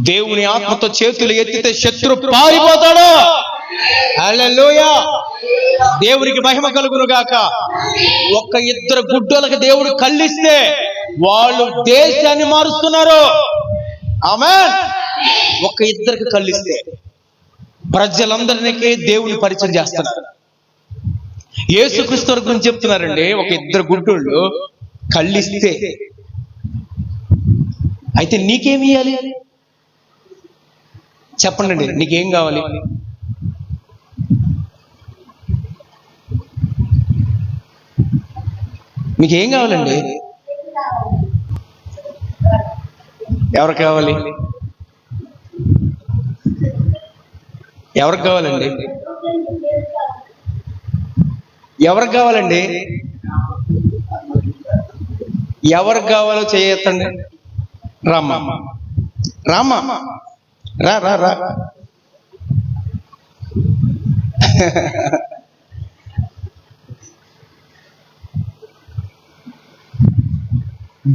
దేవుని ఆత్మతో చేతులు ఎత్తితే శత్రు పారిపోతాడు. దేవునికి మహిమ కలుగును గాక ఒక్క ఇద్దరు గుడ్డోలకు దేవుడు కళ్ళిస్తే వాళ్ళు దేశాన్ని మారుస్తున్నారు. ఆమె ఒక్క ఇద్దరికి కళ్ళిస్తే ప్రజలందరికీ దేవుని పరిచయం చేస్తున్నారు. యేసుక్రీస్తు గురించి చెప్తున్నారండి. ఒక ఇద్దరు గుడ్డోళ్ళు కళ్ళిస్తే. అయితే నీకేమి ఇవ్వాలి చెప్పండి. నీకేం కావాలి? మీకేం కావాలండి? ఎవరికి కావాలి? ఎవరికి కావాలండి? ఎవరికి కావాలండి? ఎవరికి కావాలో చేయొద్దండి రామ్మ. రామ్మ. రా రా రా.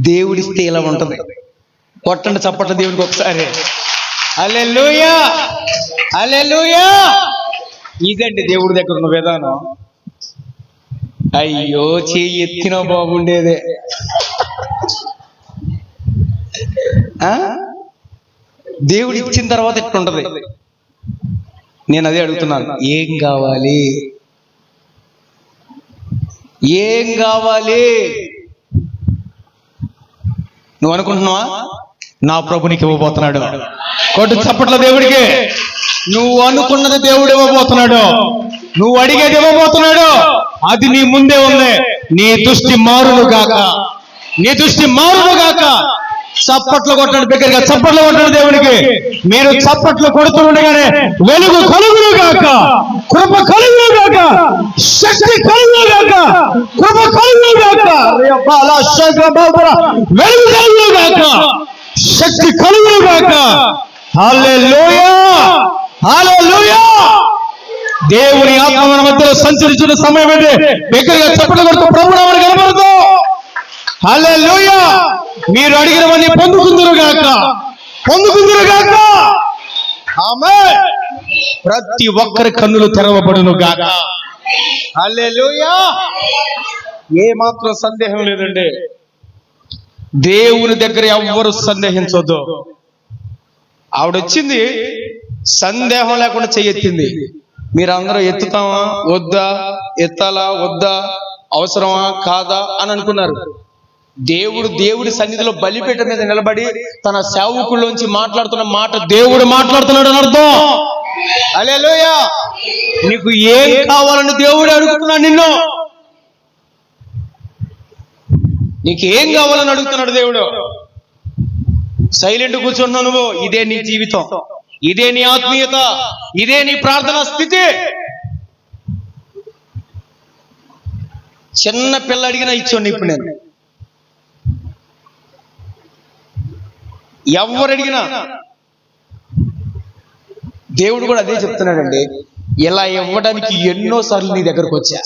దేవుడిస్తే ఇలా ఉంటుంది. కొట్టండి చప్పట్ల దేవుడికి ఒకసారి. అల్లెలుయా అల్లెలుయా ఇదండి దేవుడి దగ్గర ఉన్న విధానం? అయ్యో చేయి ఎత్తిన బాగుండేదే ఆ? దేవుడు ఇచ్చిన తర్వాత ఎట్లుంటది? నేను అదే అడుగుతున్నాను. ఏం కావాలి? ఏం కావాలి? నువ్వు అనుకుంటున్నావా? నా ప్రభు నీకు ఇవ్వబోతున్నాడు. కొట్టు చప్పట్ల దేవుడికి. నువ్వు అనుకున్నది దేవుడు ఇవ్వబోతున్నాడు. నువ్వు అడిగేది ఇవ్వబోతున్నాడు. అది నీ ముందే ఉంది. నీ దృష్టి మారును గాక. నీ దృష్టి మారును గాక. చప్పట్లు కొట్టండి దగ్గరగా చప్పట్లు కొట్టండి దేవునికి. మీరు చప్పట్లు కొడుతూ ఉండగానే వెలుగు కలుగును గాక. కృప కలుగును గాక. శక్తి కలుగును గాక. కృప కలుగును గాక. వెలుగు కలుగును గాక. శక్తి కలుగును గాక. దేవుని ఆత్మ మన మధ్యలో సంచరించిన సమయం అంటే దగ్గరగా చప్పట్లు కొడుతూ ప్రభుత్వం నామని కనబడుతూ. హల్లెలూయా! మీరు అడిగినవన్నీ పొందుకుందరు గాక. పొందుకుందరు గాక. ఆమె ప్రతి ఒక్కరి కన్నులు తెరవబడును గాక. హల్లెలూయా! ఏ మాత్రం సందేహం లేదండి. దేవుని దగ్గర ఎవ్వరు సందేహించొద్దు. ఆవిడ వచ్చింది సందేహం లేకుండా చెయ్యెత్తింది. మీరందరూ ఎత్తుతామా? వద్దా? ఎత్తాలా? వద్దా? అవసరమా? కాదా? అని అనుకున్నారు. దేవుడు దేవుడి సన్నిధిలో బలిపీఠ మీద నిలబడి తన సేవకుల్లోంచి మాట్లాడుతున్న మాట దేవుడు మాట్లాడుతున్నాడు అని అర్థం. అలేలోయ నీకు ఏం కావాలని దేవుడు అడుగుతున్నాడు నిన్ను? నీకు ఏం కావాలని అడుగుతున్నాడు దేవుడు? సైలెంట్ కూర్చున్నావు నువ్వు. ఇదే నీ జీవితం. ఇదే నీ ఆత్మీయత. ఇదే నీ ప్రార్థనా స్థితి. చిన్న పిల్ల అడిగినా ఇచ్చోండి ఇప్పుడు నేను. ఎవరు అడిగినా దేవుడు కూడా అదే చెప్తున్నాడండి. ఇలా ఇవ్వడానికి ఎన్నో సార్లు నీ దగ్గరకు వచ్చా.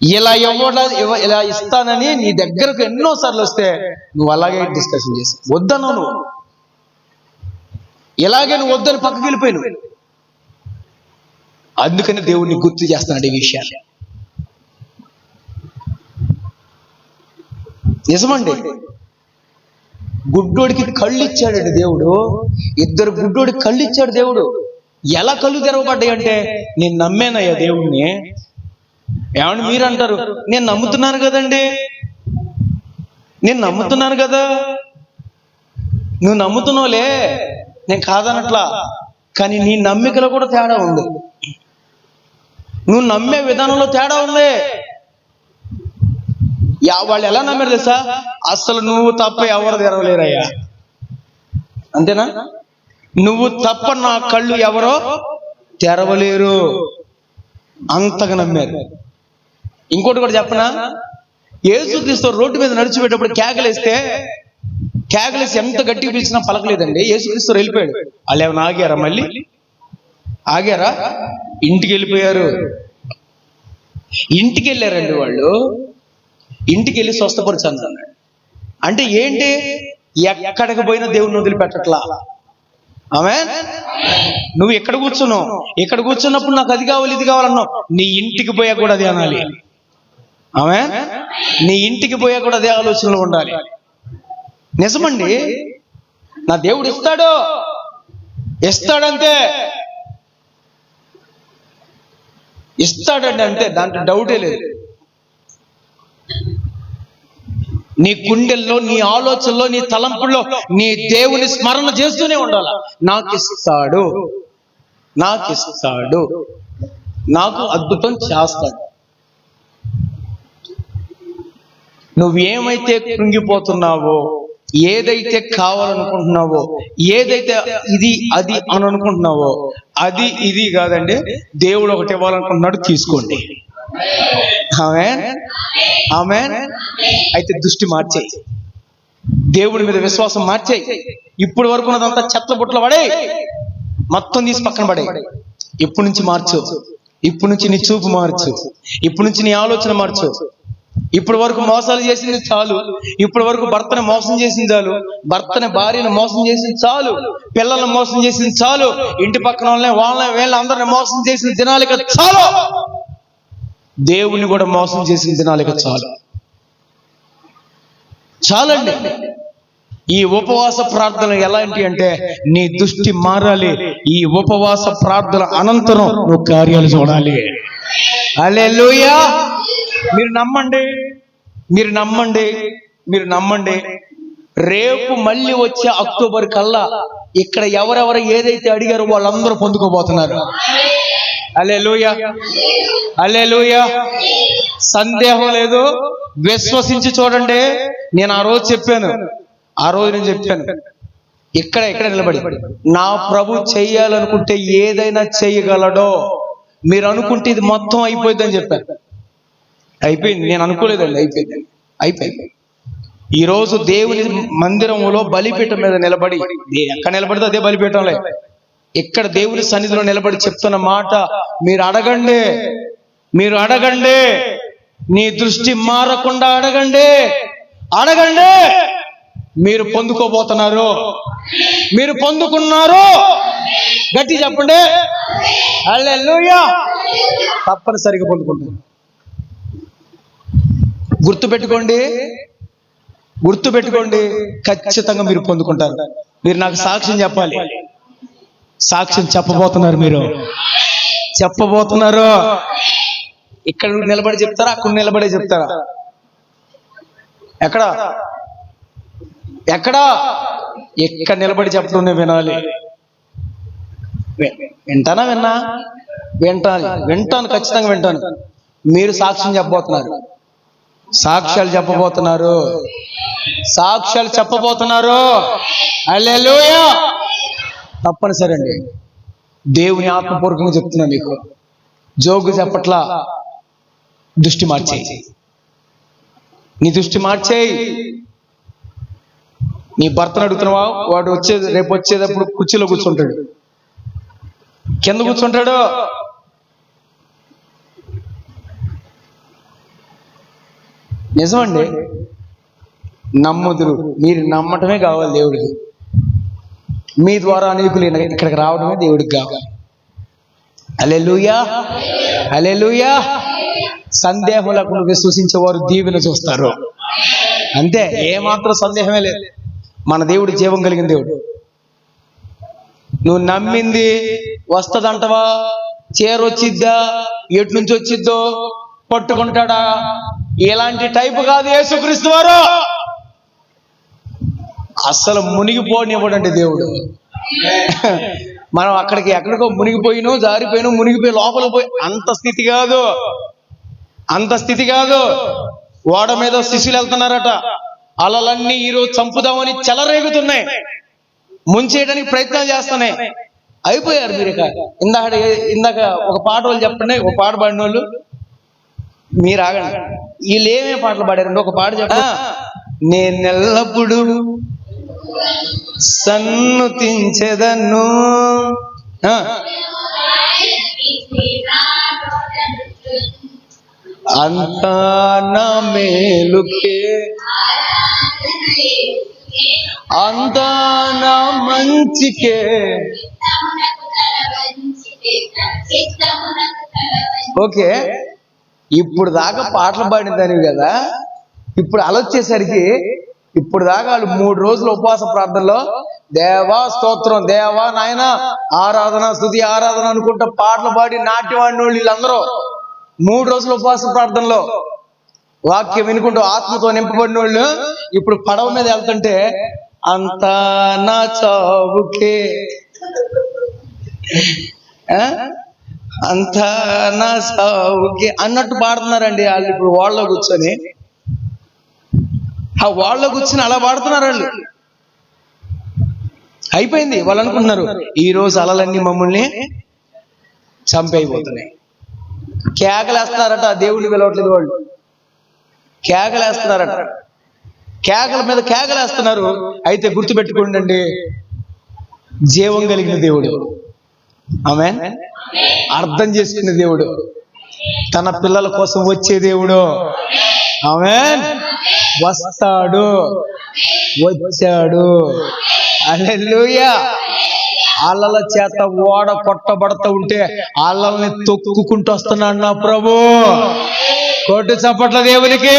ఇలా ఇవ్వడా ఇలా ఇస్తానని నీ దగ్గరకు ఎన్నో సార్లు వస్తే నువ్వు అలాగే డిస్కషన్ చేసి వద్దను నువ్వు? ఇలాగే నువ్వు వద్దని పక్కకి వెళ్ళిపోయి నువ్వు అందుకని దేవుడిని గుర్తు చేస్తున్నాడు ఈ విషయాన్ని. నిజమండి. గుడ్డోడికి కళ్ళు ఇచ్చాడండి దేవుడు. ఇద్దరు గుడ్డోడికి కళ్ళు ఇచ్చాడు దేవుడు. ఎలా కళ్ళు తెరవబడ్డాయి అంటే నేను నమ్మానయ్యా దేవుణ్ణి. ఏమండి మీరు అంటారు నేను నమ్ముతున్నాను కదండి. నేను నమ్ముతున్నాను కదా. నువ్వు నమ్ముతున్నావులే. నేను కాదనట్లా. కానీ నీ నమ్మికలో కూడా తేడా ఉంది. నువ్వు నమ్మే విధానంలో తేడా ఉంది. వాళ్ళు ఎలా నమ్మారు తెలుసా? అసలు నువ్వు తప్ప ఎవరు తెరవలేరయ్యా. అంతేనా? నువ్వు తప్ప నా కళ్ళు ఎవరో తెరవలేరు. అంతగా నమ్మారు. ఇంకోటి కూడా చెప్పనా? యేసుక్రీస్తు రోడ్డు మీద నడిచిపోయేటప్పుడు కేకలేస్తే కేకలేసి ఎంత గట్టిగా పిలిచినా పలకలేదండి. యేసుక్రీస్తు వెళ్ళిపోయాడు. వాళ్ళు ఏమైనా ఆగారా మళ్ళీ? ఆగారా? ఇంటికి వెళ్ళిపోయారు. ఇంటికి వెళ్ళారండి వాళ్ళు. ఇంటికి వెళ్ళి స్వస్థపరచండి అన్నాడు అంటే ఏంటి? ఎక్కడికి పోయినా దేవుడిని వదిలిపెట్టట్లా. ఆమె నువ్వు ఎక్కడ కూర్చున్నావు. ఇక్కడ కూర్చున్నప్పుడు నాకు అది కావాలి ఇది కావాలన్నావు నీ ఇంటికి పోయా కూడా అదే అనాలి. ఆమె నీ ఇంటికి పోయా కూడా అదే ఆలోచనలు ఉండాలి. నిజమండి? నా దేవుడు ఇస్తాడు. ఇస్తాడంతే ఇస్తాడండి అంటే దాంట్లో డౌటే లేదు. నీ గుండెల్లో నీ ఆలోచనలో నీ తలంపుల్లో నీ దేవుని స్మరణ చేస్తూనే ఉండాలి? నాకిస్తాడు. నాకిస్తాడు. నాకు అద్భుతం చేస్తాడు. నువ్వేమైతే కృంగిపోతున్నావో ఏదైతే కావాలనుకుంటున్నావో ఏదైతే ఇది అది అని అనుకుంటున్నావో అది ఇది కాదండి. దేవుడు ఒకటి ఇవ్వాలనుకుంటున్నాడు తీసుకోండి. ఆమె ఆమె అయితే దృష్టి మార్చేయి. దేవుడి మీద విశ్వాసం మార్చేయి. ఇప్పుడు వరకు ఉన్నదంతా చెత్త బుట్టలు పడే మొత్తం తీసి పక్కన పడే ఇప్పటి నుంచి మార్చు? ఇప్పటి నుంచి నీ చూపు మార్చు. ఇప్పటి నుంచి నీ ఆలోచన మార్చు. ఇప్పటి వరకు మోసాలు చేసింది చాలు. ఇప్పటి వరకు భర్తని మోసం చేసింది చాలు. భర్తని భార్యను మోసం చేసింది చాలు. పిల్లల్ని మోసం చేసింది చాలు. ఇంటి పక్కన వాళ్ళని వాళ్ళని వీళ్ళని అందరిని మోసం చేసిన దినాలిక చాలు. దేవుణ్ణి కూడా మోసం చేసిన దినాలిక చాలు. చాలండి. ఈ ఉపవాస ప్రార్థన ఎలాంటి అంటే నీ దృష్టి మారాలి. ఈ ఉపవాస ప్రార్థన అనంతరం నువ్వు కార్యాలు చూడాలి. అలే మీరు నమ్మండి. మీరు నమ్మండి. మీరు నమ్మండి. రేపు మళ్ళీ వచ్చే అక్టోబర్ కల్లా ఇక్కడ ఎవరెవరు ఏదైతే అడిగారో వాళ్ళందరూ పొందుకోబోతున్నారు. అలే లూయ అలే సందేహం లేదు. విశ్వసించి చూడండి. నేను ఆ రోజు చెప్పాను. ఆ రోజు నేను చెప్పాను. ఇక్కడ ఇక్కడ నిలబడి. నా ప్రభు చెయ్యాలనుకుంటే ఏదైనా చేయగలడో మీరు అనుకుంటే ఇది మొత్తం అయిపోయిందని చెప్పాను అయిపోయింది. నేను అనుకోలేదండి. అయిపోయింది. అయిపోయింది. ఈరోజు దేవుని మందిరంలో బలిపీఠం మీద నిలబడి ఎక్కడ నిలబడితే అదే బలిపీఠంలే. ఇక్కడ దేవుని సన్నిధిలో నిలబడి చెప్తున్న మాట మీరు అడగండి. మీరు అడగండి. నీ దృష్టి మారకుండా అడగండి. అడగండి. మీరు పొందుకోబోతున్నారు. మీరు పొందుకున్నారు. గట్టి చెప్పండి. తప్పనిసరిగా పొందుకుంటారు గుర్తు పెట్టుకోండి గుర్తు పెట్టుకోండి ఖచ్చితంగా మీరు పొందుకుంటారు. మీరు నాకు సాక్ష్యం చెప్పాలి. సాక్ష్యం చెప్పబోతున్నారు మీరు. చెప్పబోతున్నారు. ఇక్కడ నిలబడి చెప్తారా? అక్కడ నిలబడి చెప్తారా? ఎక్కడ? ఎక్కడ? ఎక్కడ నిలబడి చెప్పడం వినాలి. వింటానా విన్నా? వింటాను వింటాను ఖచ్చితంగా వింటాను. మీరు సాక్ష్యం చెప్పబోతున్నారు. సాక్ష్యాలు చెప్పబోతున్నారు. సాక్ష్యాలు చెప్పబోతున్నారు. తప్పనిసరి అండి. దేవుని ఆత్మపూర్వకంగా చెప్తున్నా మీకు. జోగు చెప్పట్లా దృష్టి మార్చేయి. నీ దృష్టి మార్చేయి. నీ భర్తను అడుగుతున్నావా? వాడు వచ్చేది రేపు వచ్చేటప్పుడు కుర్చీలో కూర్చుంటాడు. కింద కూర్చుంటాడు? నిజమండి. నమ్ముదురు. మీరు నమ్మటమే కావాలి దేవుడికి. మీ ద్వారా అనేకులు ఇక్కడికి రావడమే దేవుడికి కావాలి. అలెలుయా అలెలుయా సందేహములకు విశ్వసించేవారు దీవెన చూస్తారు. అంతే ఏమాత్రం సందేహమే లేదు. మన దేవుడు జీవం కలిగిన దేవుడు. నువ్వు నమ్మింది వస్తదంటవా? చీర వచ్చిద్దా ఎటు నుంచి వచ్చిద్దో పట్టుకుంటాడా? ఇలాంటి టైపు కాదు యేసుక్రీస్తు వారు. అస్సలు మునిగిపోనివ్వడండి దేవుడు. మనం అక్కడికి ఎక్కడికో మునిగిపోయినో జారిపోయినో మునిగిపోయి లోపల పోయి అంత స్థితి కాదు. అంత స్థితి కాదు. ఓడ మీద శిష్యులు వెళ్తున్నారట. అలలన్నీ ఈరోజు చంపుదామని చెలరేగుతున్నాయి. ముంచేయడానికి ప్రయత్నం చేస్తున్నాయి. అయిపోయారు మీరు ఇక. ఇందాక ఇందాక ఒక పాట వాళ్ళు చెప్పండి. ఒక పాట పాడిన వాళ్ళు మీరు ఆగండి. వీళ్ళు ఏమేమి పాటలు పాడారండి? ఒక పాట చెప్ప. నేను ఎల్లప్పుడు సన్నుతించెదను ఆ, అంతా నా మేలుకే. అంతా నా మంచికే. ఓకే. ఇప్పుడు దాకా పాటలు పాడిన కదా. ఇప్పుడు ఆలోచేసరికి ఇప్పుడు దాకా వాళ్ళు మూడు రోజులు ఉపవాస ప్రార్థనలో దేవా స్తోత్రం దేవా నాయన ఆరాధన స్థుతి ఆరాధన అనుకుంటా పాటలు పాడి నాట్యవాడిన వాళ్ళు వీళ్ళందరూ. మూడు రోజులు ఉపవాస ప్రార్థనలో వాక్యం వినుకుంటూ ఆత్మతో నింపబడిన వాళ్ళు ఇప్పుడు పడవ మీద వెళ్తుంటే అంతా నా చావుకే. అంత అంతా నా చావుకే అన్నట్టు పాడుతున్నారండి వాళ్ళు ఇప్పుడు వాళ్ళలో కూర్చొని. ఆ వాళ్ళలో కూర్చొని అలా పాడుతున్నారు వాళ్ళు. అయిపోయింది వాళ్ళు అనుకుంటున్నారు. ఈ రోజు అలలన్నీ మమ్మల్ని చంపైపోతున్నాయి కేకలేస్తున్నారట దేవుడిని పిలవట్లేదు వాళ్ళు. కేకలేస్తున్నారట. కేకల మీద కేకలేస్తున్నారు. అయితే గుర్తుపెట్టుకోండి జీవం కలిగిన దేవుడు. ఆమె అర్థం చేసుకున్న దేవుడు. తన పిల్లల కోసం వచ్చే దేవుడు. ఆమె వస్తాడు. వచ్చాడు. అల్లెలుయా అల్లల చేత ఓడ కొట్టబడతా ఉంటే అల్లల్ని తొక్కుకుంటూ వస్తున్నాడు నా ప్రభు. కోటి చప్పట్ల దేవునికి.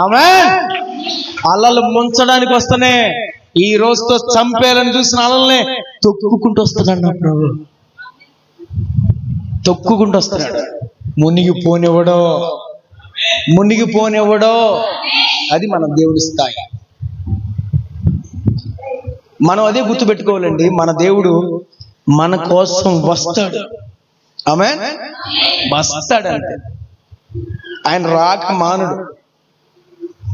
ఆమె అల్లలు ముంచడానికి వస్తనే ఈ రోజుతో చంపేయాలని చూసిన అల్లల్ని తొక్కుకుంటూ వస్తున్నాడు నా ప్రభు. తొక్కుకుంటూ వస్తున్నాడు. మునిగి మునిగిపోనివ్వడో మునిగి అది మన దేవుడి స్థాయి. మనం అదే గుర్తుపెట్టుకోవాలండి మన దేవుడు మన కోసం వస్తాడు. ఆమె వస్తాడు అంటే ఆయన రాక మానుడు.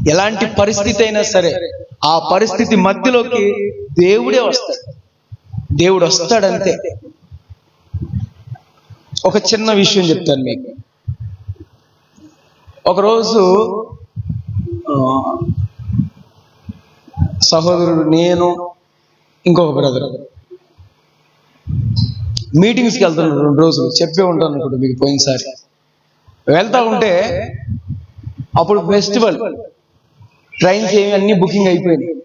ఎలాంటి పరిస్థితి అయినా సరే ఆ పరిస్థితి మధ్యలోకి దేవుడే వస్తాడు. దేవుడు వస్తాడంతే. ఒక చిన్న విషయం చెప్తాను మీకు. ఒకరోజు సహోదరుడు నేను ఇంకొక బ్రదర్ మీటింగ్స్కి వెళ్తున్నాను రెండు రోజులు. చెప్పే ఉంటాను అనుకుంటా మీకు పోయినసారి. వెళ్తా ఉంటే అప్పుడు ఫెస్టివల్ ట్రైన్స్ ఏమి అన్ని బుకింగ్ అయిపోయింది.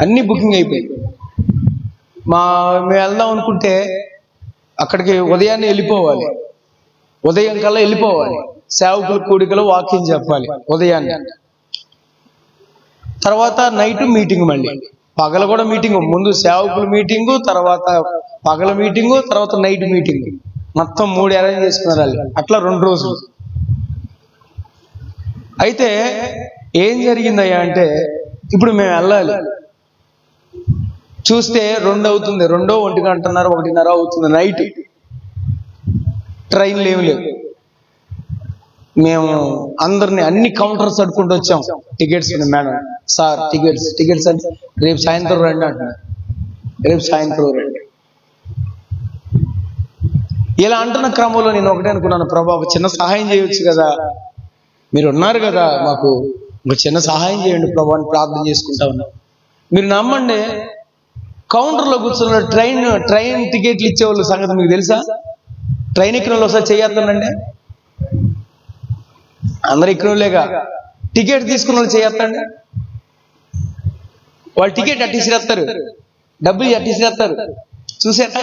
అన్ని బుకింగ్ అయిపోయింది. మా మేము వెళ్దాం అనుకుంటే అక్కడికి ఉదయాన్నే వెళ్ళిపోవాలి. ఉదయం కల్లా వెళ్ళిపోవాలి. సేవకుల కూడికలో వాకింగ్ చెప్పాలి ఉదయాన్నే. తర్వాత నైట్ మీటింగ్ మళ్ళీ. పగల కూడా మీటింగ్ ముందు సేవకుల మీటింగు తర్వాత పగల మీటింగు తర్వాత నైట్ మీటింగ్ మొత్తం మూడు అరేంజ్ చేసుకున్నారు వాళ్ళు. అట్లా రెండు రోజులు. అయితే ఏం జరిగిందయ్యా అంటే ఇప్పుడు మేము వెళ్ళాలి. చూస్తే రెండు అవుతుంది. రెండో ఒంటి గంటన్నర ఒకటిన్నర అవుతుంది నైట్. ట్రైన్లు ఏమి లేవు. మేము అందరిని అన్ని కౌంటర్స్ అడుకుంటూ వచ్చాం. Tickets madam sir tickets tickets అంటే రేపు సాయంత్రం రండి అంటున్నారు. రేపు సాయంత్రం రండి. ఇలా అంటున్న క్రమంలో నేను ఒకటే అనుకున్నాను ప్రభా ఒక చిన్న సహాయం చేయొచ్చు కదా. మీరు ఉన్నారు కదా మాకు. ఒక చిన్న సహాయం చేయండి ప్రభా అని ప్రార్థన చేసుకుంటా ఉన్నాం. మీరు నమ్మండి కౌంటర్లో కూర్చున్న ట్రైన్ ట్రైన్ టికెట్లు ఇచ్చేవాళ్ళు సంగతి మీకు తెలుసా? ట్రైన్ ఎక్కిన వాళ్ళు ఒకసారి చేయొద్దండి అందరు ఇక్కడ టికెట్ తీసుకున్న వాళ్ళు చేయొద్దండి వాళ్ళు టికెట్ అట్టిసిరేస్తారు డబ్బులు అట్టిసిరేస్తారు చూసారా?